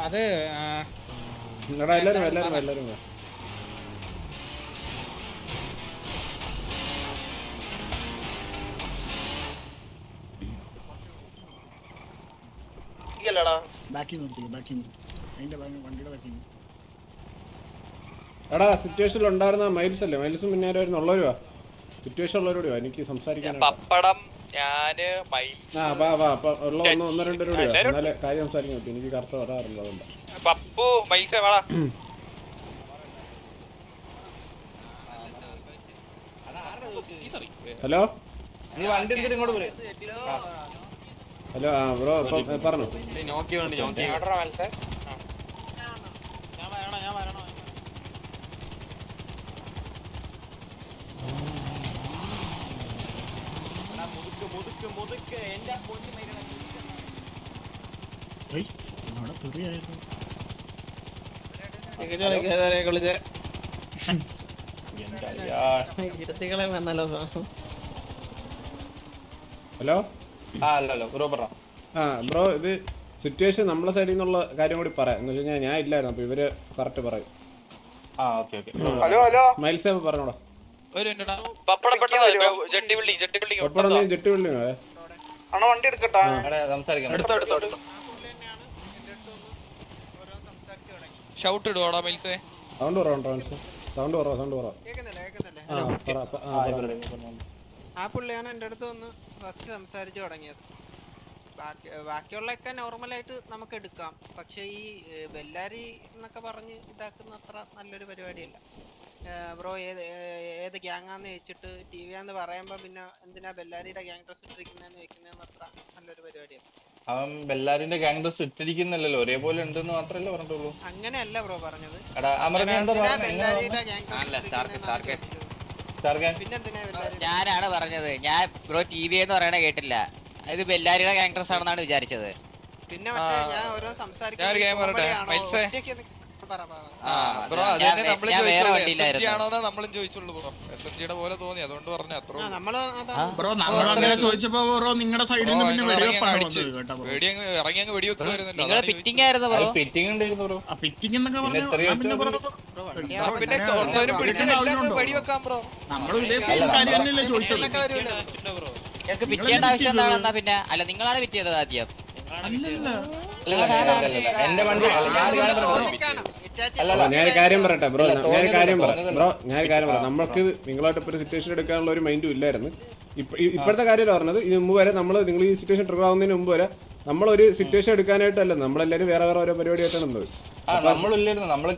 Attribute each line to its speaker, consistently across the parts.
Speaker 1: അത്
Speaker 2: എല്ലാരും എല്ലാരും എല്ലാരും. എടാ സിറ്റുവേഷനിൽ ഉണ്ടായിരുന്ന മൈൽസ് അല്ലേ? മൈൽസും പിന്നെ ആരും ഉള്ളവരുവാ സിറ്റുവേഷൻ ഉള്ളവരോടുവാ എനിക്ക് സംസാരിക്കാൻ
Speaker 3: പപ്പടം ഞാൻ മൈ
Speaker 2: ആ വാ വാ അപ്പൊ ഉള്ള ഒന്ന് ഒന്ന് രണ്ട് രൂപ എന്നാലേ കാര്യം സംസാരിക്കാൻ പറ്റും. എനിക്ക് കറക്റ്റ് വരാറില്ല അതുകൊണ്ട്
Speaker 3: പപ്പു പൈസ വേടാ.
Speaker 2: ഹലോ?
Speaker 4: നീ വണ്ടി എടുത്തിട്ട് ഇങ്ങോട്ട് പോരെ.
Speaker 2: ഹലോ ആ ബ്രോ
Speaker 4: നോക്കി
Speaker 5: പറഞ്ഞു
Speaker 2: ഹലോ?
Speaker 4: ആ ബ്രോ പറ.
Speaker 2: ആ ബ്രോ ഇത് സിറ്റുവേഷൻ നമ്മളെ സൈഡിൽ നിന്നുള്ള കാര്യം കൂടി പറയാം. എന്ന് വെച്ചാൽ ഞാൻ ഇല്ലായിരുന്നു അപ്പൊ ഇവർ കറക്റ്റ് പറയും.
Speaker 4: ആ okay okay.
Speaker 3: Hello hello.
Speaker 2: Miles പറഞ്ഞോടാ
Speaker 3: jetty building അണ്ണ വണ്ടി എടുക്കട്ടാ.
Speaker 4: എടാ സംസാരിക്കാം.
Speaker 3: എടുത്തോ എടുത്തോ എടുത്തോ
Speaker 6: ഷൗട്ട് ഇടുവാടാ മൈൽസേ?
Speaker 2: സൗണ്ട് കുറവാണ് ട്രാൻസ് സൗണ്ട് കുറവാ സൗണ്ട് കുറവാ. ആ
Speaker 7: പുള്ളിയാണ് എന്റെ അടുത്ത് വന്ന് ഫസ്റ്റ് സംസാരിച്ചു തുടങ്ങിയത്. ബാക്കിയുള്ളൊക്കെ നോർമലായിട്ട് നമുക്ക് എടുക്കാം. പക്ഷേ ഈ ബെല്ലാരി എന്നൊക്കെ പറഞ്ഞ് ഇതാക്കുന്ന അത്ര നല്ലൊരു പരിപാടിയല്ല. ബ്രോ ഏത് ഏത് ഗ്യാങ്ങാന്ന് ചോദിച്ചിട്ട് ടി വി ആന്ന് പറയുമ്പോ പിന്നെ എന്തിനാ ബെല്ലാരിയുടെ ഗ്യാങ് ഡ്രസ് ഇട്ടിരിക്കുന്നതെന്ന് വെക്കുന്നതെന്ന് അത്ര നല്ലൊരു പരിപാടിയാണ്
Speaker 4: അവൻ ബെല്ലാരിന്റെ ഗാങ് ഡ്രസ് ഇട്ടിരിക്കുന്നില്ലല്ലോ ഒരേപോലെ ഉണ്ടെന്ന് മാത്രല്ലേ പറഞ്ഞിട്ടുള്ളൂ.
Speaker 7: അങ്ങനെയല്ല ബ്രോ പറഞ്ഞത്. ഗ്യാങ് ഡ്രസ്
Speaker 8: ഞാനാണ് പറഞ്ഞത്. ഞാൻ ബ്രോ ടി വി എന്ന് പറയണ കേട്ടില്ല. ഇത് ബെല്ലാരിയുടെ ഗാങ്ഡ്രസ് ആണെന്നാണ് വിചാരിച്ചത്.
Speaker 7: പിന്നെ. ഞാൻ ഓരോ
Speaker 6: ഞാനൊരു ബ്രോ അത്
Speaker 8: ഞാൻ
Speaker 6: തന്നെ
Speaker 8: വേ-
Speaker 6: നമ്മളും ചോദിച്ചോളൂ ചോദിച്ചുള്ളൂ ബ്രോ. എസ് എം ജിയുടെ പോലെ തോന്നി അതുകൊണ്ട് പറഞ്ഞു അത്ര
Speaker 5: ബ്രോ നമ്മൾ അങ്ങനെ ചോദിച്ചപ്പോ ബ്രോ നിങ്ങളുടെ സൈഡിൽ നിന്ന് പിന്നെ
Speaker 6: വെടി അങ്ങ് ഇറങ്ങി അങ്ങ്
Speaker 8: പിറ്റിംഗ് ആയിരുന്നു ബ്രോ.
Speaker 4: ഫിറ്റിംഗ് ഉണ്ടായിരുന്നു ബ്രോ
Speaker 5: പിറ്റിംഗ് എന്നൊക്കെ പറഞ്ഞു പിന്നെ
Speaker 6: ചോർന്നവരും
Speaker 5: വെടി?
Speaker 6: വെടിവെക്കാം ബ്രോ.
Speaker 5: നമ്മൾ ഇതേ സെയിം കാര്യം തന്നെയല്ലേ ചോദിച്ചത്?
Speaker 7: ഇതൊക്കെ വരൂല.
Speaker 8: നിങ്ങൾക്ക് പിറ്റേണ്ട ആവശ്യം എന്താണെന്നാ പിന്നെ അല്ല നിങ്ങളാണ് പിറ്റിയത് ആദ്യം.
Speaker 4: എന്റെ വണ്ടി ഞാൻ കാര്യം
Speaker 2: പറയട്ടെ ബ്രോ.
Speaker 4: ഞാൻ
Speaker 2: ഞാനൊരു കാര്യം
Speaker 4: പറ
Speaker 2: ബ്രോ ഞാൻ കാര്യം പറ നമ്മൾക്ക് നിങ്ങളായിട്ട് ഇപ്പൊ ഒരു സിറ്റുവേഷൻ എടുക്കാനുള്ള ഒരു മൈൻഡും ഇല്ലായിരുന്നു. ഇപ്പോഴത്തെ കാര്യം പറഞ്ഞത് ഇതിന് മുമ്പ് വരെ നമ്മൾ നിങ്ങൾ ഈ സിറ്റുവേഷൻ ട്രിഗർ ആവുന്നതിന് മുമ്പ് വരെ നമ്മളൊരു സിറ്റുവേഷൻ എടുക്കാനായിട്ടല്ല നമ്മളെല്ലാരും വേറെ വേറെ ഓരോ പരിപാടിയായിട്ടാണ് നിന്നത്
Speaker 4: ആ നമ്മളില്ലായിരുന്നു. നമ്മൾ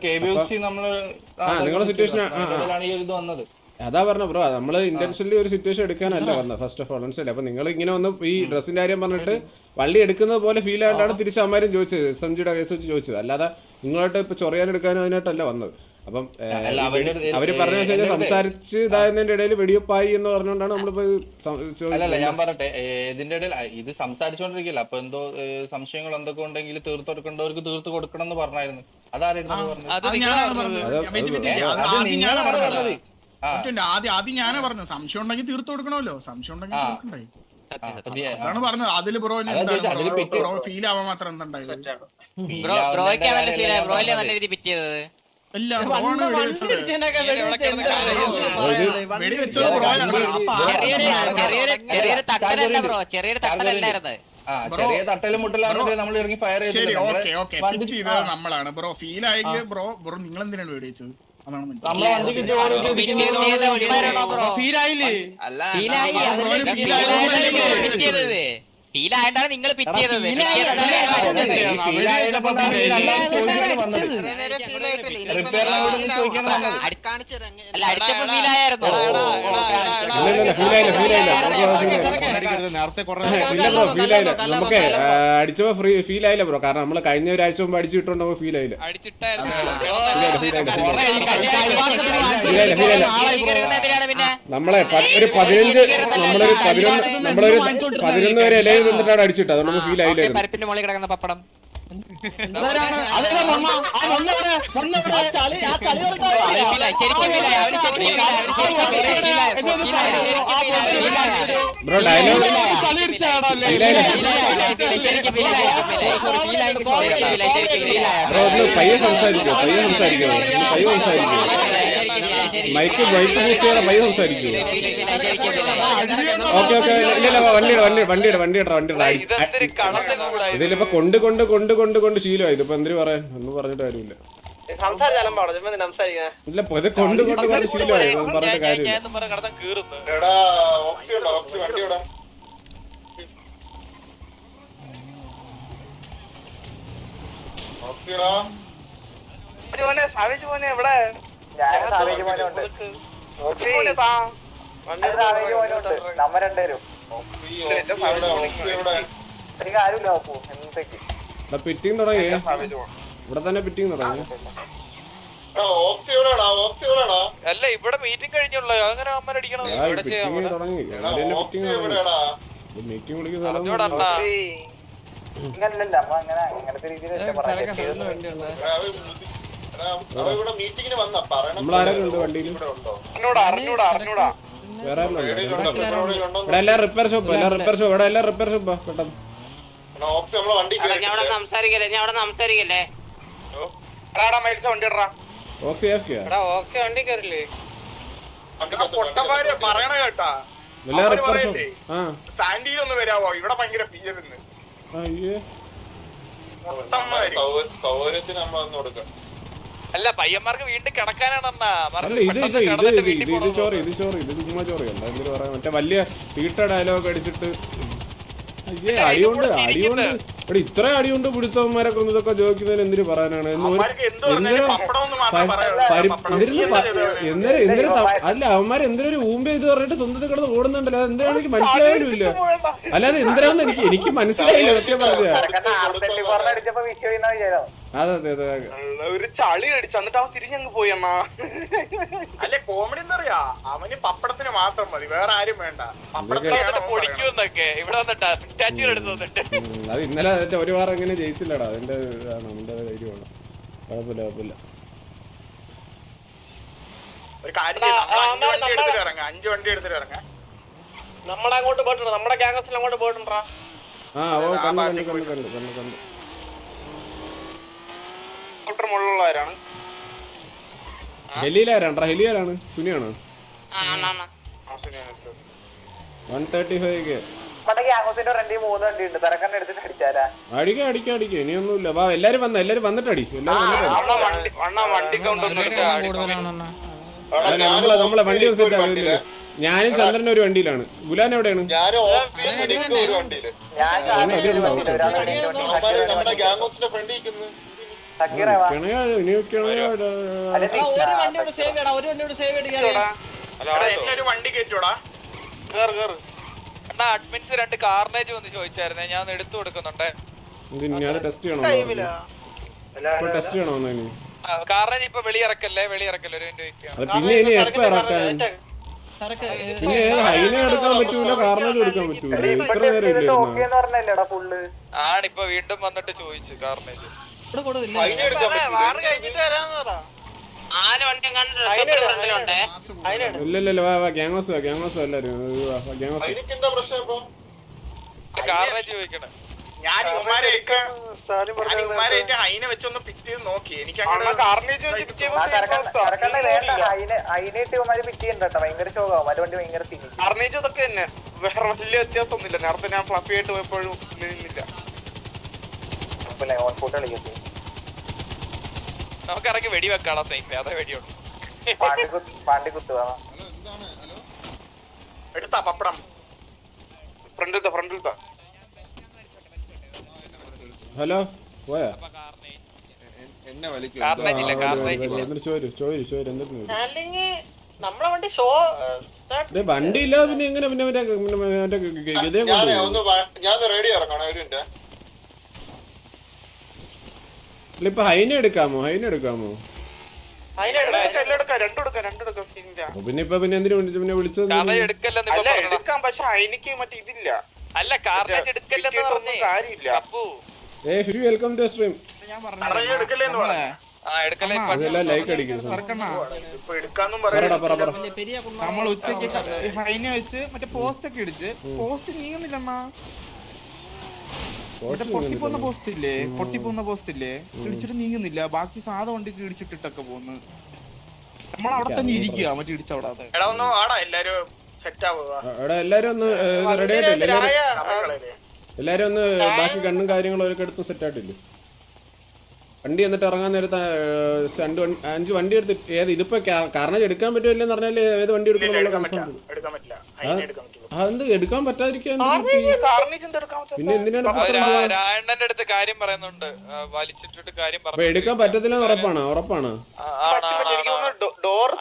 Speaker 2: അതാ പറഞ്ഞ ബ്രോ നമ്മൾ ഇന്റൻഷനലി ഒരു സിറ്റുവേഷൻ എടുക്കാനല്ല വന്നത് ഫസ്റ്റ് ഓഫ് ഓൾ മനസ്സിലായി? അപ്പൊ നിങ്ങൾ ഇങ്ങനെ വന്ന് ഈ ഡ്രസ്സിന്റെ കാര്യം പറഞ്ഞിട്ട് വള്ളി എടുക്കുന്നത് പോലെ ഫീൽ ആയിട്ടാണ് തിരിച്ച് അമ്മാരും ചോദിച്ചത് എസ് എം ജിയുടെ കേസ് വെച്ച് ചോദിച്ചത്. അല്ലാതെ നിങ്ങളായിട്ട് ഇപ്പൊ ചൊറിയാൻ എടുക്കാനും അതിനായിട്ടല്ല വന്നത്. അപ്പം അവർ പറഞ്ഞ
Speaker 4: വെച്ചാൽ
Speaker 2: സംസാരിച്ച് ഇതായതിന്റെ ഇടയിൽ വെടിവെപ്പായി എന്ന് പറഞ്ഞുകൊണ്ടാണ് നമ്മളിപ്പോ
Speaker 4: അല്ലല്ല ഞാൻ പറയട്ടെ ഇതിന്റെ ഇടയിൽ ഇത് സംസാരിച്ചോണ്ടിരിക്കില്ല? അപ്പൊ എന്തോ സംശയങ്ങൾ എന്തൊക്കെ ഉണ്ടെങ്കിൽ തീർത്ത് കൊടുക്കേണ്ടവർക്ക് തീർത്ത് കൊടുക്കണം എന്ന് പറഞ്ഞായിരുന്നു. അതാരായിരുന്നു അത് പറഞ്ഞത്.
Speaker 6: അത്
Speaker 5: ആദ്യം ആദ്യം ഞാനാ പറഞ്ഞത്. സംശയം ഉണ്ടെങ്കിൽ തീർത്തു കൊടുക്കണമല്ലോ. സംശയം ഉണ്ടെങ്കിൽ. തീർക്കണ്ടേ? അതാണ് പറഞ്ഞത്. അതിൽ ബ്രോ ബ്രോ ഫീൽ ആവാൻ മാത്രം എന്തുണ്ടായത്
Speaker 8: ബ്രോ
Speaker 5: ഇല്ല ആണ് വെടിവെച്ചത്. ബ്രോ. ആണ്
Speaker 4: ചെറിയ തട്ടലും മുട്ടലാണ് നമ്മൾ ഇറങ്ങി ഫയർ
Speaker 5: നമ്മളാണ്. ബ്രോ ഫീൽ ആയെങ്കിൽ ബ്രോ ബ്രോ നിങ്ങൾ എന്തിനാണ് വെടിവെച്ചത്?
Speaker 6: ഫീലായില്ലേ?
Speaker 8: ഫീലായി
Speaker 5: ബ്രോ,
Speaker 8: അതല്ലേ
Speaker 5: ഒരു feel
Speaker 8: ഫീലായിട്ടാണ്
Speaker 5: ആയതുകൊണ്ടല്ലേ
Speaker 8: നിങ്ങൾ. പിറ്റിയത് അല്ല അടിച്ചപ്പോ ഫീലായിരുന്നു
Speaker 2: ഫീൽ ആയില്ല ഫീൽ ആയില്ല
Speaker 1: നേരത്തെ കുറെ
Speaker 2: ഇല്ല ബ്രോ ഫീൽ ആയില്ല നമുക്ക് അടിച്ചപ്പോ ഫ്രീ ഫീൽ ആയില്ല ബ്രോ കാരണം നമ്മൾ കഴിഞ്ഞ ഒരാഴ്ച മുമ്പ് അടിച്ചു നമുക്ക് ഫീൽ ആയില്ല നമ്മളെ ഒരു പതിനഞ്ച് നമ്മളൊരു പതിനൊന്ന് നമ്മളൊരു പതിനൊന്ന് വരെ ഇലയിൽ നിന്നിട്ടാണ് അടിച്ചിട്ട് അതുകൊണ്ട് നമുക്ക് ഫീൽ ആയില്ലേ
Speaker 8: പരിപ്പിന്റെ മുകളിൽ കിടക്കുന്ന പപ്പടം
Speaker 2: ബ്രോ ഡയലോഗ് ബ്രോ ഒന്ന് പയ്യെ സംസാരിക്കോ പയ്യെ സംസാരിക്കോ പയ്യെ സംസാരിക്കോ മൈക്ക് മൈക്ക് ബൂസ്റ്റ് ചെയ്യണം പയ്യെ സംസാരിക്കൂ ഓക്കെ ഓക്കെ ഇല്ല വണ്ടി വണ്ടിയുടെ വണ്ടി വണ്ടിയുടെ വണ്ടിയുടെ വണ്ടിയുടെ? ഇതിലിപ്പോ കൊണ്ട് കൊണ്ട് കൊണ്ട് കൊണ്ട് കൊണ്ട് ശീലമായി. ഇതിപ്പോ എന്തിനു പറയാൻ? ഒന്നും പറഞ്ഞിട്ട് കാര്യമില്ല? ഇല്ല ഇത് കൊണ്ട് കൊണ്ട് കൊണ്ട് ശീലമായി. പറഞ്ഞിട്ട് കാര്യമില്ല.
Speaker 6: ഞാൻ എന്നും രണ്ടുപേരും. മോനെ താ. വണ്ടി
Speaker 2: പിറ്റിങ് തുടങ്ങി. ഇവിടെ തന്നെ പിറ്റിങ് തുടങ്ങി.
Speaker 6: അല്ല ഇവിടെ മീറ്റിംഗ് കഴിഞ്ഞുള്ളൂ. അങ്ങനെ
Speaker 2: തുടങ്ങി. മീറ്റിംഗ് വിളിക്കുന്ന സ്ഥലം
Speaker 6: ഇങ്ങനല്ല അണ്ണാ.
Speaker 2: അങ്ങനെ
Speaker 6: അറിഞ്ഞൂടാ അറിഞ്ഞൂടാ
Speaker 2: വേറെ? ഇവിടെ എല്ലാം റിപ്പയർ ഷോപ്പ് എല്ലാം റിപ്പയർ ഷോപ്പ് ഇവിടെ എല്ലാം റിപ്പയർ ഷോപ്പാ പെട്ടെന്ന്.
Speaker 9: ഞാൻ അവിടെ സംസാരിക്കല്ലേ ഞാൻ അവിടെ സംസാരിക്കല്ലേ?
Speaker 2: ഓക്സി എഫ്
Speaker 9: ഓക്കെ വണ്ടി കയറില്ലേ?
Speaker 10: പറയണ കേട്ടാ.
Speaker 2: എല്ലാം റിപ്പയർ ഷോപ്പ് ആ.
Speaker 10: സാൻഡിയിൽ ഒന്ന് വരാവോ? ഇവിടെ ഭയങ്കര പിയരുന്ന്
Speaker 2: അയ്യേ.
Speaker 10: പൊട്ടന്മാര്.
Speaker 6: അല്ല പയ്യന്മാർക്ക് വീണ്ടും
Speaker 2: കിടക്കാനാണെന്നാ. ചോറി ഇത് ചോറി ഇത് ചുമ്മാ ചോറി അല്ല എന്തിനു പറയാ മറ്റേ വലിയ തീട്ട ഡയലോഗ് അടിച്ചിട്ട് അയ്യേ അടിയുണ്ട് അടിയുണ്ട്. ഇവിടെ ഇത്ര അടിയുണ്ട് പിടുത്തവന്മാരൊക്കെ കൊന്നതൊക്കെ ഇതൊക്കെ ചോദിക്കുന്നതിന് എന്തിനു പറയാനാണ്? എന്തിനും എന്തിനു
Speaker 10: ചെയ്തു?
Speaker 2: അല്ല അവന്മാർ എന്തിനൊരു ഊമ്പ ഇത് പറഞ്ഞിട്ട് സ്വന്തത്തിൽ കിടന്ന് ഓടുന്നുണ്ടല്ലോ? അത് എന്തിനാണ് എനിക്ക് മനസ്സിലായാലും ഇല്ല. അല്ലാതെ എന്തിനാണെന്ന് എനിക്ക് എനിക്ക് മനസ്സിലായില്ല സത്യം പറഞ്ഞ. അതെ അതെ അതെ.
Speaker 6: ഒരു ചളി അടിച്ചു എന്നിട്ട് അവൻ തിരിഞ്ഞങ്ങ് പോയി അണ്ണാ.
Speaker 10: അല്ലെ കോമഡി എന്നറിയാ അവന് പപ്പടത്തിന് മാത്രം മതി വേറെ ആരും വേണ്ട. പറയണത്.
Speaker 6: ഇവിടെ വന്നിട്ടാ സ്റ്റാച്ചു എടുത്ത് വന്നിട്ട്.
Speaker 2: അത് ഇന്നലെ ഒരു വാറ എങ്ങനെ ജയിച്ചില്ലടാ. അതിന്റെ ഇതാണ് അതിന്റെ ധൈര്യമാണ് കുഴപ്പമില്ല കുഴപ്പമില്ല.
Speaker 10: ഒരു കാര്യം അഞ്ച് വണ്ടി എടുത്തിട്ട് ഇറങ്ങാം അഞ്ച് വണ്ടി എടുത്തിട്ട് ഇറങ്ങാം.
Speaker 6: നമ്മുടെ അങ്ങോട്ട് പോയിട്ടുണ്ട്? നമ്മുടെ ഗ്യാങ്സിൽ അങ്ങോട്ട് പോയിട്ടുണ്ടാ?
Speaker 2: ആ ഓ കണ്ടു കണ്ടു കണ്ടു കണ്ടു കണ്ടു. കണ്ടു
Speaker 6: ഡൽഹിയിൽ മുകളിലുള്ളവരാണ്
Speaker 2: ഹെലിയിലാരാണ് ആരാണ് സുനിയാണോ?
Speaker 9: ആ അണ്ണാ അണ്ണാ
Speaker 2: വൺ തേർട്ടി ഫൈവ് കെ. അടിക്കാം അടിക്കാം അടിക്കാം. ഇനിയൊന്നുമില്ല. വാ എല്ലാരും വന്ന എല്ലാരും വന്നിട്ട് അടി എല്ലാരും നമ്മളെ നമ്മളെ വണ്ടി സെറ്റ് ഞാനും ചന്ദ്രനും ഒരു വണ്ടിയിലാണ്. ഗുലാൻ എവിടെയാണ്? ഉണ്ട്,
Speaker 6: അഡ്മിൻസ് രണ്ട് കാർണേജ് വന്ന് ചോദിച്ചായിരുന്നെ ഞാൻ ഒന്ന് എടുത്തു കൊടുക്കുന്നുണ്ട്.
Speaker 2: ടെസ്റ്റ് ടെസ്റ്റ്
Speaker 6: കാർണേജ് ഇപ്പൊ വെളിയിറക്കല്ലേ? വെളിയിറക്കല്ലേ? ഒരു
Speaker 2: പിന്നെ ഇനി എപ്പോ ഇറക്കാൻ? പിന്നെ ഏത് ഹൈനെ എടുക്കാൻ പറ്റൂല കാർണേജ് എടുക്കാൻ പറ്റൂല. ഇത്ര നേരം
Speaker 6: ആണിപ്പൊ വീണ്ടും വന്നിട്ട് ചോദിച്ചു കാർണേജ്
Speaker 2: ഇല്ല വാ വാ ഗ്യാങ്സ് വാ ഗ്യാങ്സ് എല്ലാരും. ഗ്യാങ്സ്
Speaker 6: വ്യത്യാസമൊന്നുമില്ല. നേരത്തെ ഞാൻ ഫ്ലഫി ആയിട്ട് പോയപ്പോഴും നിന്നില്ല നമുക്ക് ഇറങ്ങി വെടി വെക്കാളാ സൈൻ അതെ വെടിയുള്ളൂ.
Speaker 10: എടുത്താ പപ്പടം.
Speaker 6: ഫ്രണ്ടിലത്തെ ഫ്രണ്ടിലത്തെ
Speaker 2: ഹലോ പോയാ?
Speaker 11: എന്നെ വലിക്കും.
Speaker 9: വണ്ടി. ഷോ
Speaker 2: ദേ, വണ്ടി ഇല്ലാതെ പിന്നെ എങ്ങനെ പിന്നെ
Speaker 11: ഞാൻ റെഡി ഇറങ്ങണം ഒരു മിനിറ്റ്.
Speaker 2: അല്ല ഇപ്പൊ ഹൈന എടുക്കാമോ? ഹൈന എടുക്കാമോ? പിന്നെ. ഇപ്പൊ പിന്നെ എന്തിനു പിന്നെ വിളിച്ചത്
Speaker 6: എടുക്കല്ലെന്ന്.
Speaker 10: എടുക്കാം പക്ഷെ എനിക്ക് മറ്റേ ഇതില്ല.
Speaker 6: അല്ല കാർണേജ് എടുക്കല്ലെന്ന്
Speaker 10: ഒന്നും കാര്യമില്ല.
Speaker 2: ഏ ഫിഫി വെൽക്കം ടു സ്ട്രീം.
Speaker 5: ഞാൻ പറഞ്ഞ
Speaker 10: ഇപ്പൊ എടുക്കാന്നും
Speaker 2: പറയടാ പറ. പറ
Speaker 5: നമ്മൾ ഉച്ചയ്ക്ക് ഹൈന വെച്ച് മറ്റേ പോസ്റ്റ് ഒക്കെ ഇടിച്ച് പോസ്റ്റ് നീങ്ങുന്നില്ലണ്ണാ. പൊട്ടിപ്പോന്ന പോസ്റ്റ് ഇല്ലേ? പൊട്ടിപ്പോന്ന പോസ്റ്റ് ഇല്ലേ? ഇടിച്ചിട്ട് നീങ്ങുന്നില്ല. ബാക്കി സാധ വണ്ടിക്ക് ഇടിച്ചിട്ടിട്ടൊക്കെ പോന്ന് നമ്മൾ അവിടെ തന്നെ ഇരിക്കുക മറ്റേ ഇടിച്ചവിടാതെ.
Speaker 10: എടാ ഒന്ന് ആടാ എല്ലാരും
Speaker 2: ഒന്ന് റെഡി ആയിട്ടില്ല? എല്ലാരും ഒന്ന് ബാക്കി കണ്ണും കാര്യങ്ങളും ഒക്കെ എടുത്ത് സെറ്റ് ആയിട്ടില്ലേ? വണ്ടി എന്നിട്ട് ഇറങ്ങാൻ നേരത്ത് രണ്ട് അഞ്ച് വണ്ടി എടുത്ത് ഏത് ഇതിപ്പോ കാരണം എടുക്കാൻ പറ്റുമില്ലെന്ന് പറഞ്ഞാൽ ഏത് വണ്ടി എടുക്കണം
Speaker 10: എടുക്കാൻ
Speaker 2: കൺഫേം അതെന്ത് എടുക്കാൻ പറ്റാതിരിക്കാൻ പിന്നെ എന്തിനാണ്
Speaker 11: രായണ്ണന്റെ അടുത്ത് കാര്യം പറയുന്നുണ്ട്. വലിച്ചിട്ടിട്ട് കാര്യം
Speaker 2: അപ്പൊ എടുക്കാൻ പറ്റത്തില്ല ഉറപ്പാണ് ഉറപ്പാണ്.
Speaker 6: ഡോർ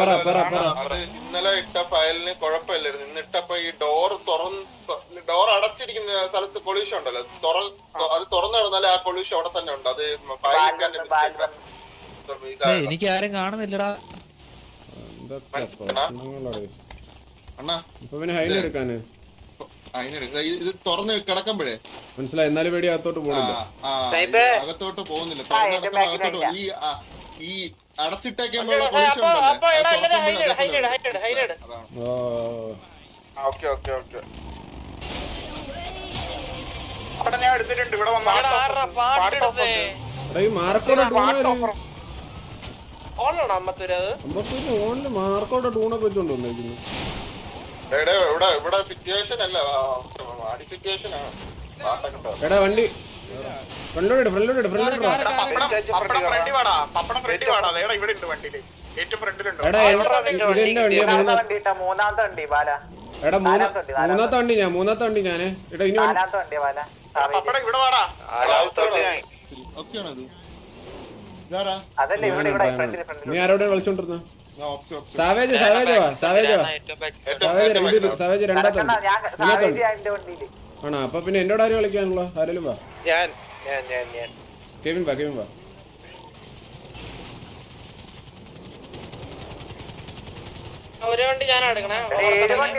Speaker 2: പറ പറ പറ.
Speaker 11: ഇന്നലെ ഇട്ട ഫയലിന് കുഴപ്പമില്ലായിരുന്നു ഇന്ന് ഇട്ടപ്പോ ഈ ഡോർ തുറന്ന് ഡോർ അടച്ചിരിക്കുന്ന സ്ഥലത്ത് കൊളീഷൻ ഉണ്ടല്ലോ. തുറ അത് തുറന്നു കിടന്നാലേ ആ പൊല്യൂഷൻ അവിടെ തന്നെ ഉണ്ട്. അത് ഫയൽ
Speaker 12: എനിക്ക് ആരും കാണുന്നില്ലടാ.
Speaker 2: എന്തൊക്കെ പ്രശ്നങ്ങളാണ്
Speaker 11: അണ്ണാ.
Speaker 2: ഇപ്പൊ പിന്നെ ഹൈൻ എടുക്കാന്?
Speaker 11: ഇത് തുറന്ന് കിടക്കുമ്പോഴേ.
Speaker 2: മനസ്സിലായി എന്നാലും പേടി അകത്തോട്ട്
Speaker 11: ആ,
Speaker 2: പോണില്ല
Speaker 11: അകത്തോട്ട് പോകുന്നില്ല. അകത്തോട്ട് ഈ ആ, ഈ അടച്ചിട്ടേക്കുമ്പോഴുള്ള.
Speaker 2: ഓ.
Speaker 6: Okay okay okay.
Speaker 10: അവിടെ ഞാൻ എടുത്തിട്ടുണ്ട്. ഇവിടെ വന്നാ
Speaker 2: ഈ മാർക്കോടെ ടൂണാര് അമ്പത്തൂര് ഓണിൽ മാർക്കോടെ ടൂണൊക്കെ വെച്ചോണ്ട് വന്നേക്കുന്നു.
Speaker 11: എടാ, ഇവിടെ ഇവിടെ സിറ്റുവേഷൻ അല്ല. സിറ്റുവേഷൻ ആണ്.
Speaker 2: എടാ വണ്ടി. ഫ്രണ്ടിലോട്ട് ഫ്രണ്ടിലോട്ട്
Speaker 10: എടാ, മൂന്നാമത്തെ വണ്ടി ബാല.
Speaker 2: എടാ മൂന്നാമത്തെ വണ്ടി ഞാൻ മൂന്നാമത്തെ വണ്ടി ഞാൻ. എടാ ഇനി വണ്ടി-
Speaker 10: പപ്പടം ഇവിടെ വാടാ
Speaker 11: ഓക്കെയാണോ ഇത് ഇതാരാ
Speaker 2: ഞാനാ, ഞാനാ. നീ ആരോടെ കളിച്ചോണ്ടിരുന്ന?
Speaker 11: ആ, ഓപ്സ്, ഓപ്സ്.
Speaker 2: സാവേജ് സാവേജ് വാ സാവേജ് വാ. സാവേജ് രണ്ടാമത്തെ ആണോ? അപ്പൊ പിന്നെ എന്നോട് ആരും കളിക്കാനുള്ളോ? ആരെങ്കിലും വാ.
Speaker 6: ഞാൻ ഞാൻ ഞാൻ ഞാൻ.
Speaker 2: കെവിൻ വാ കെവിൻ വാ.
Speaker 6: ഒരു വണ്ടി ഞാൻ എടുക്കണേ.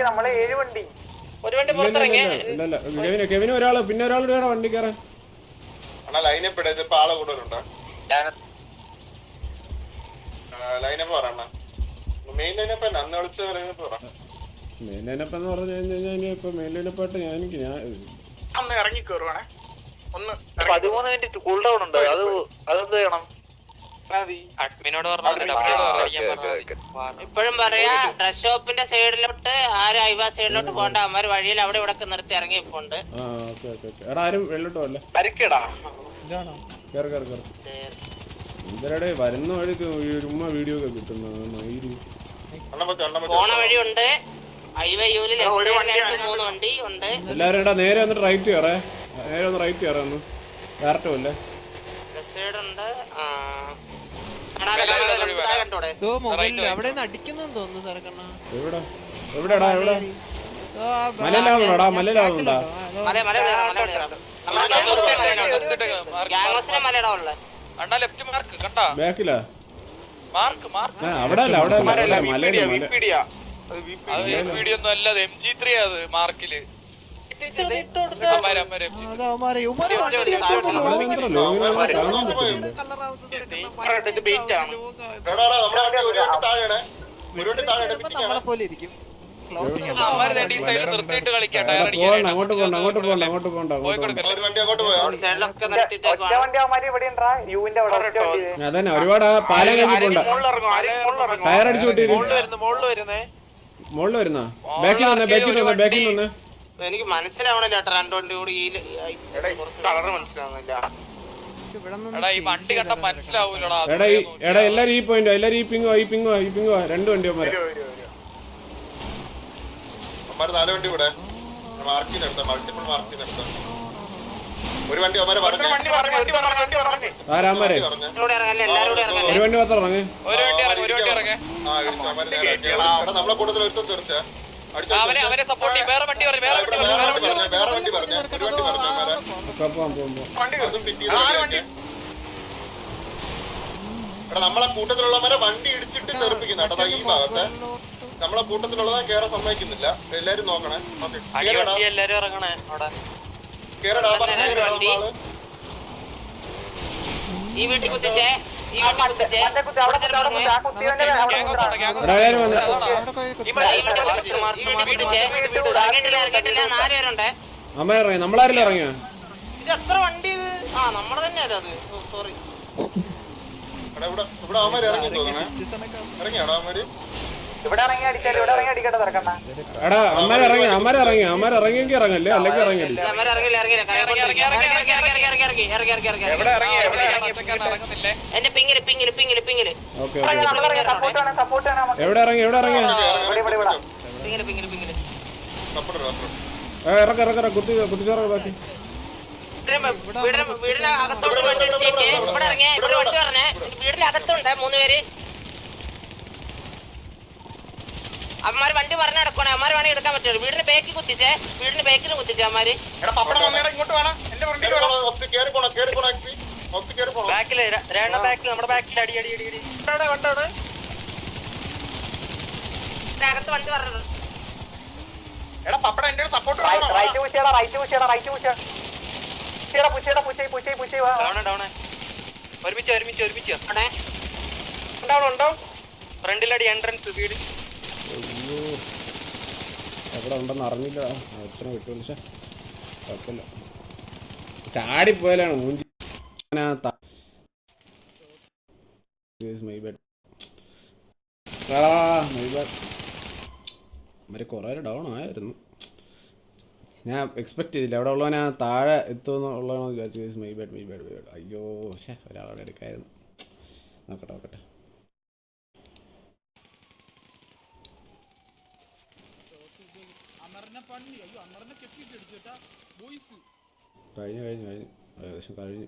Speaker 10: നമ്മളെ ഏഴ് വണ്ടി.
Speaker 6: ഒരു വണ്ടി
Speaker 2: കെവിന് കെവിന് ഒരാൾ പിന്നെ ഒരാളുടെ വേണം വണ്ടി കയറാൻ.
Speaker 11: ആളെ കൂടുതലുണ്ടോ ലൈനപ്പ് പറ മെയിൻ ലൈനപ്പ് തന്നെ അന്ന് വിളിച്ച ലൈനപ്പ് പറ.
Speaker 2: മെയിൻ ലൈനപ്പ് എന്ന് പറഞ്ഞു കഴിഞ്ഞാൽ ഇപ്പൊ മെയിൻ ലൈനപ്പായിട്ട് ഞാൻ എനിക്ക് ഞാൻ
Speaker 10: ഒന്ന് ഇറങ്ങി കയറുവാണേ ഒന്ന്
Speaker 6: പതിമൂന്ന് മിനിറ്റ് കൂൾ ഡൗൺ ഉണ്ട്? അത് അതെന്ത് ചെയ്യണം?
Speaker 9: അഡ്മിനോട് ഇപ്പോഴും പറയാ ഡ്രസ് ഷോപ്പിന്റെ സൈഡിലോട്ട് ആരും അയവാ സൈഡിലോട്ട് പോകണ്ട അമ്മ വഴിയിൽ അവിടെ ഇവിടെ നിർത്തി ഇറങ്ങിപ്പോണ്ട്
Speaker 2: ആ ഓക്കെ ഓക്കെ ഓക്കെ. എടാ ആരും വെള്ളിട്ടോ അല്ലേ
Speaker 6: പരിക്കടാ
Speaker 2: കയറി കയറി കയറി ഇവരുടെ വരുന്ന വഴിക്ക് ചുമ്മാ വീഡിയോ ഒക്കെ കിട്ടുന്ന
Speaker 11: മയിൽ
Speaker 9: പോണ വഴിയുണ്ട് മൂന്ന് വണ്ടി ഉണ്ട്
Speaker 2: എല്ലാരും എടാ നേരെ വന്നിട്ട് റൈറ്റ് കയറേ നേരെ ഒന്ന് റൈറ്റ് കയറേ ഒന്ന്
Speaker 9: ഇതോ
Speaker 7: മൊബൈലിൽ അവിടെ നിന്ന് അടിക്കുന്നെന്ന് തോന്നുന്നു
Speaker 2: എവിടെ എവിടെടാ എവിടെ
Speaker 11: അണ്ണാ ലെഫ്റ്റ് മാർക്ക് കണ്ടാ
Speaker 2: ബാക്കിലാ
Speaker 11: മാർക്ക് മാർക്ക്
Speaker 2: ആ അവിടെ അല്ല അവിടെ അല്ല മലയുടെ
Speaker 6: വിപിഡിയാ
Speaker 11: അത് വിപിഡി ഒന്നും അല്ല എം ജി ത്രീ അത് മാർക്കിൽ അമ്മാര് അമ്മാര് MG3.
Speaker 7: അതാ അവന്മാരെ ഇവന്മാരെ വണ്ടി എടുത്തോണ്ട്
Speaker 2: നമ്മളെത്ര ലോങ്ങിലാണ് കാണാൻ പറ്റുന്നുണ്ട്
Speaker 6: ഇത് ബീറ്റ് ആണ്
Speaker 11: എടാ, എടാ, നമ്മുടെ വണ്ടി ഒരു വണ്ടി താഴെയാണ് ഒരു വണ്ടി താഴെയാണ്
Speaker 7: ചിലപ്പോ നമ്മളെ പോലെ ഇരിക്കും
Speaker 2: പോകണ്ട അങ്ങോട്ട് പോകണ്ട അങ്ങോട്ട് പോകണ്ട അങ്ങോട്ട് പോകണ്ട അങ്ങോട്ട് അതന്നെ ഒരുപാട് ആ പാലം കഴിഞ്ഞ് പോണ്ട. ടയർ അടിച്ചു
Speaker 6: മുകളിൽ വരുന്നേ
Speaker 2: ബാക്കിൽ വന്നേ ബാക്കിൽ വന്നേ ബാക്കിൽ വന്നേ
Speaker 9: എനിക്ക് മനസ്സിലാവണില്ല വണ്ടി കൂടി ഈ
Speaker 6: കളർ മനസ്സിലാവുന്നില്ല.
Speaker 11: എടാ ഈ വണ്ടി കണ്ട മനസ്സിലാവൂലടാ
Speaker 2: എടാ ഈ എടാ എല്ലാരും ഈ പോയിന്റ് എല്ലാരും ഈ പിങ്ങോ ഈ പിങ്ങോ ഈ പിങ്ങോ രണ്ട് വണ്ടിയോ അമ്മ
Speaker 11: അമ്മാര് നാല് വണ്ടി ഇവിടെ. മാർക്ക് ചെയ്തെടുത്ത മൾട്ടിപ്പിൾ മാർക്ക് ചെയ്തെടുത്ത ഒരു വണ്ടി
Speaker 9: അവന്മാരെ
Speaker 2: ഒരു വണ്ടി മാത്രം ഇറങ്ങ്.
Speaker 11: ഒരു വണ്ടി ഇറങ്ങി ഒരു വണ്ടി ഇറങ്ങി. ആ ഇടിച്ചു അമ്മാര് നേരെ ആക്കി. എടാ, അവിടെ നമ്മളെ കൂടുതൽ ഒരുത്തം തീർച്ച നമ്മളെ കൂട്ടത്തിലുള്ളവരെ വണ്ടി ഇടിച്ചിട്ട് തെറിപ്പിക്കുന്ന കേട്ടോ ഈ ഭാഗത്ത്. നമ്മളെ കൂട്ടത്തിലുള്ളതാ കേറാൻ സമ്മതിക്കുന്നില്ല. എല്ലാരും നോക്കണേ.
Speaker 6: എല്ലാരും ഇറങ്ങണേ അവിടെ.
Speaker 11: കേറടാ
Speaker 9: ഈ വീട്ടിൽ കുത്തിച്ചേ
Speaker 2: അമ്മ ഇറങ്ങി നമ്മളാരെല്ലാം ഇറങ്ങിയോ?
Speaker 9: ഇത് എത്ര വണ്ടി ഇത്? ആ നമ്മളെ തന്നെ അത്? സോറി
Speaker 11: ഇവിടെ ഇവിടെ ഇറങ്ങി തോന്നണേ. ഇറങ്ങിയാടാ അവന്മാര്?
Speaker 2: എടാ അമ്മാരെ ഇറങ്ങി അമ്മാരെ ഇറങ്ങി അമ്മാരെ ഇറങ്ങിയെങ്കിൽ ഇറങ്ങല്ലേ അല്ലെങ്കിൽ
Speaker 9: ഇറങ്ങി
Speaker 2: ഓക്കെ എവിടെ ഇറങ്ങി എവിടെ ഇറങ്ങി ഇറക്ക ഇറക്കറ കുത്തി കുത്തിച്ചോറ ബാക്കി
Speaker 9: വീടിന് അകത്തോട്ട് ഇവിടെ ഇറങ്ങിയ ഇവിടെ വണ്ടി പറഞ്ഞേ വീടിന് അകത്തുണ്ട് മൂന്ന് പേര് അമ്മമാര് വണ്ടി പറഞ്ഞു നടക്കണേ അമ്മമാര് വേണമെങ്കിൽ എടുക്കാൻ പറ്റുള്ളൂ. വീടിന് ബേക്കി കുത്തിച്ചേ വീടിന് പേക്കിന് കുത്തിച്ചേ അമ്മമാര്
Speaker 6: ബാക്കിൽ രണ്ട ബാക്കിൽ നമ്മുടെ ബാക്കിൽ അടി അടി അടി അടി.
Speaker 9: അകത്ത് വണ്ടി പറഞ്ഞത്.
Speaker 10: എടാ പപ്പട എന്റെ സപ്പോർട്ട് വാ.
Speaker 6: ഡൗൺ ഡൗൺ ഒരുമിച്ച് ഒരുമിച്ച് ഒരുമിച്ച്.
Speaker 10: ഡൗൺ ഉണ്ടോ?
Speaker 6: ഫ്രണ്ടിലടി എൻട്രൻസ് വീട്.
Speaker 2: എവിടെ ഉണ്ടെന്ന് അറിഞ്ഞില്ല. അച്ഛനെ വിട്ടു വിളിച്ച. കുഴപ്പമില്ല. ചാടിപ്പോയാലാണ് മൂഞ്ചി. മരി കുറേ ഡൗൺ ആയിരുന്നു. ഞാൻ എക്സ്പെക്ട് ചെയ്തില്ല. അവിടെ ഉള്ളവനാ താഴെ എത്തുമെന്നുള്ളതാണോ വിചാരിച്ചു. My bad my bad my bad അയ്യോ പക്ഷേ ഒരാളവിടെ എടുക്കായിരുന്നു. നോക്കട്ടെ നോക്കട്ടെ. കഴിഞ്ഞു കഴിഞ്ഞു കഴിഞ്ഞു. ഏകദേശം കഴിഞ്ഞു.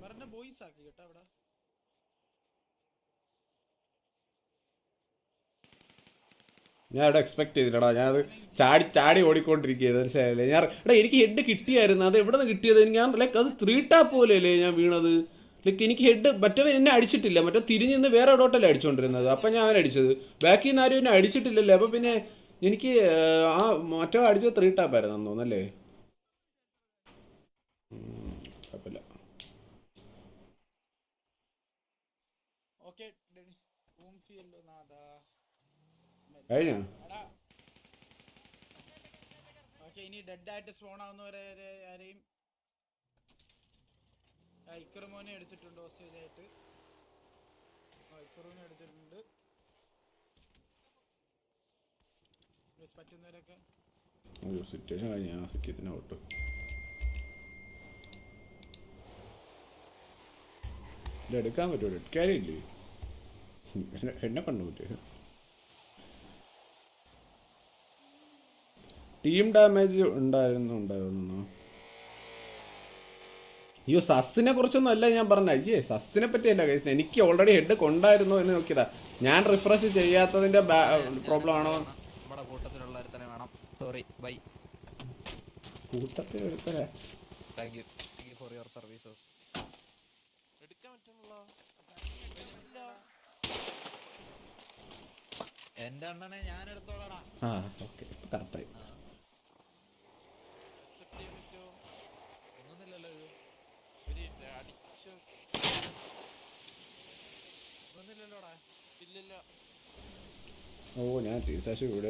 Speaker 2: ഞാൻ അവിടെ എക്സ്പെക്ട് ചെയ്തില്ലടാ. ഞാനത് ചാടി ചാടി ഓടിക്കൊണ്ടിരിക്കുകയായിരുന്നു. മനസ്സിലായില്ലേ? ഞാൻ എടാ എനിക്ക് ഹെഡ് കിട്ടിയായിരുന്നു. അത് എവിടെ നിന്ന് കിട്ടിയത്? എനിക്ക് ഞാൻ ലൈക്ക് അത് ത്രീ ടാപ്പ് പോലെയല്ലേ ഞാൻ വീണത്? ലൈക്ക് എനിക്ക് ഹെഡ് മറ്റവൻ എന്നെ അടിച്ചിട്ടില്ല. മറ്റേ തിരിഞ്ഞ് നിന്ന് വേറെ ഇടോട്ടല്ലേ അടിച്ചോണ്ടിരുന്നത്. അപ്പം ഞാൻ അവൻ അടിച്ചത്. ബാക്കിൽ നിന്ന് ആരും എന്നെ അടിച്ചിട്ടില്ലല്ലേ? അപ്പം പിന്നെ എനിക്ക് ആ മറ്റോ അടിച്ച ത്രീ ടാപ്പ് ആയിരുന്നു തോന്നല്ലേ ഉം, കുഴപ്പമില്ല. കഴിഞ്ഞോ?
Speaker 13: ഇനി ഡെഡ് ആയിട്ട് സ്പോൺ ആവുന്നവരെ ആരെയും ഇക്കറുമോനെ എടുത്തിട്ടുണ്ട് ഹോസ്റ്റേജായിട്ട് ഇക്കറുമോനെ എടുത്തിട്ടുണ്ട്. Yes, പറ്റുന്നവരൊക്കെ?
Speaker 2: സിറ്റുവേഷൻ ഔട്ട് ഇത് എടുക്കാൻ പറ്റുമോ എടുക്കാനില്ലേ? എന്നെ- കണ്ടു പറ്റുമോ ടീം ഡാമേജ് ഉണ്ടായിരുന്നു ഉണ്ടായിരുന്നു. അയ്യോ സസ്സിനെ കുറിച്ചൊന്നും അല്ല ഞാൻ പറഞ്ഞ അയ്യേ സസ്സിനെ പറ്റിയല്ല കേസ് എനിക്ക് ഓൾറെഡി ഹെഡ് കൊണ്ടായിരുന്നു എന്ന് നോക്കിയതാ. ഞാൻ റിഫ്രഷ് ചെയ്യാത്തതിന്റെ പ്രോബ്ലം ആണോ
Speaker 12: നമ്മുടെ കൂട്ടത്തിലുള്ള ഒരുത്തനെ വേണം സോറി ബൈ
Speaker 2: കൂട്ടത്തിൽ എടുത്തല്ലേ?
Speaker 12: Thank you thank you for your services എന്റെ അണ്ണനെ ഞാൻ എടുത്തോളാടാ.
Speaker 2: ആ ഓക്കെ കറക്റ്റായി
Speaker 12: ഒന്നുമില്ലല്ലോ ഇത്. ഒന്നുമില്ലല്ലോടാ.
Speaker 2: ഓ ഞാൻ തീർച്ചയായിട്ടും ഇവിടെ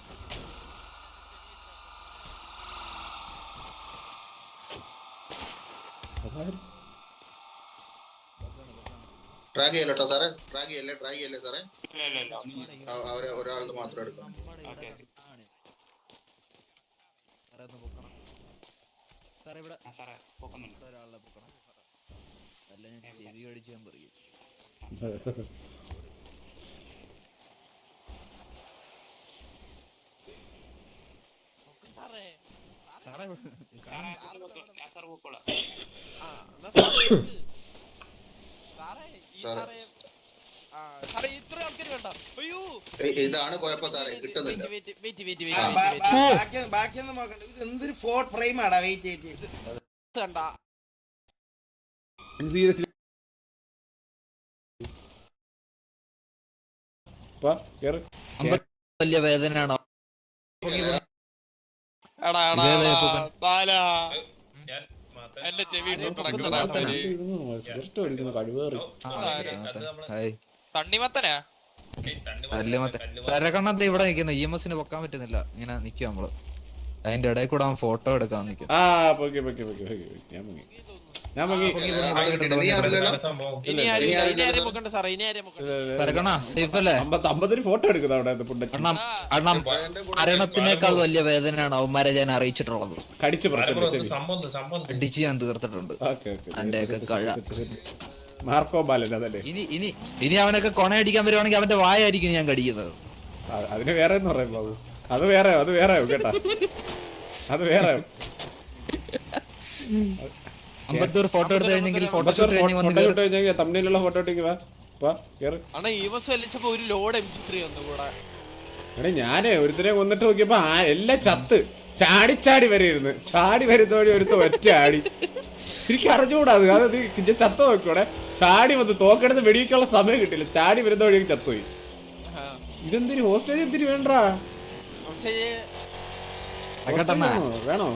Speaker 11: ഡ്രാഗ് ചെയ്യല്ലോ കേട്ടോ സാറേ? ഡ്രാഗ് ചെയ്യല്ലേ ഡ്രാഗ് ചെയ്യല്ലേ സാറേ അവരെ ഒരാളിന് മാത്രം എടുക്കാം.
Speaker 12: സാറേ ഇവിടെ സാറേ ഒരാളെ പൊക്കണം. അല്ല ഞാൻ ചെവി കടിച്ച് ഞാൻ പറയും. സാറേ.
Speaker 3: സാറേ സാറേ ആ ഇതാണ് കുഴപ്പം സാറേ കിട്ടുന്നില്ല.
Speaker 13: ബാക്കിയൊന്നും നോക്കണ്ട. ഇത് എന്തൊരു വെയിറ്റ് ചെയ്ത് കണ്ടാ.
Speaker 2: സീരിയസ്ലി വാ കേറ്.
Speaker 12: വലിയ വേദനയാണോ?
Speaker 13: എടാ എടാ
Speaker 12: ഇതേതാ
Speaker 13: ബാലാ. എന്റെ ചെവി തണ്ണിമത്തനാ?
Speaker 12: സരകണ്ണത്തെ ഇവിടെ നിൽക്കുന്നു. ഇ എം എസിന് പൊക്കാൻ പറ്റുന്നില്ല. ഇങ്ങനെ നിക്കും നമ്മൾ. അതിന്റെ ഇടയിൽ കൂടെ ഫോട്ടോ എടുക്കാൻ നിക്കും
Speaker 2: ഞാൻ പൊങ്ങി ഞാൻ പൊങ്ങി
Speaker 3: നീ അറിയില്ലല്ലോ
Speaker 13: ഇനി ആരും ഇനി ആരെയും പൊക്കണ്ട സാറേ ഇനി ആരെയും പൊക്കണ്ട.
Speaker 12: സരകണ്ണ സേഫ് അല്ലേ?
Speaker 2: അമ്പത് അമ്പതിന് ഫോട്ടോ എടുക്കുന്ന അവിടെ
Speaker 12: മരണത്തിനേക്കാൾ വലിയ വേദനയാണ് അവന്മാരെ ഞാൻ അറിയിച്ചിട്ടുള്ളത്.
Speaker 2: കടിച്ചു
Speaker 12: അടിച്ച് ഞാൻ തീർത്തിട്ടുണ്ട്.
Speaker 2: Okay okay.
Speaker 12: അന്റെയൊക്കെ കഴ.
Speaker 2: മാർക്കോ ബാലൻ അതല്ലേ?
Speaker 12: ഇനി ഇനി ഇനി അവനൊക്കെ കൊണയടിക്കാൻ വരുവാണെങ്കിൽ അവന്റെ വായായിരിക്കും ഞാൻ കടിക്കുന്നത്.
Speaker 2: അതിന് വേറെ എന്ന് പറയുമ്പോ അത്. വേറെ അത് വേറെ കേട്ടാ. അത് വേറെ
Speaker 12: ഫോട്ടോ എടുത്തു കഴിഞ്ഞെങ്കിൽ ഫോട്ടോ
Speaker 2: ഫോട്ടോ
Speaker 12: ഷൂട്ട് കഴിഞ്ഞ് വന്ന്
Speaker 2: കഴിഞ്ഞാൽ തമ്മിലുള്ള ഫോട്ടോ ഇട്ടേക്ക് വാ വാ കേറ്.
Speaker 13: അണ്ണാ ഈ ബസ് വലിച്ചപ്പോ ഒരു ലോഡ് എം ജി ത്രീ വന്നു കൂടെ.
Speaker 2: എടേ ഞാനേ ഒരുത്തരെ കൊന്നിട്ട് നോക്കിയപ്പോ ആ എല്ലാം ചത്ത്. ചാടി ചാടി വരെയിരുന്നു. ചാടി വരുന്ന വഴി ഒരുത്ത ഒറ്റ ആടി. എനിക്ക് അറിഞ്ഞുകൂടാ അത്. അത് ഇത് ചത്ത നോക്കൂടെ ചാടി വന്ന് തോക്കെടുത്ത് വെടിവെക്കാനുള്ള സമയം കിട്ടില്ല ചാടി വരുന്ന വഴി ചത്തുപോയി. ഇതെന്തിരി ഹോസ്റ്റേജ് എന്തിരി വേണ്ടാ വേണോ?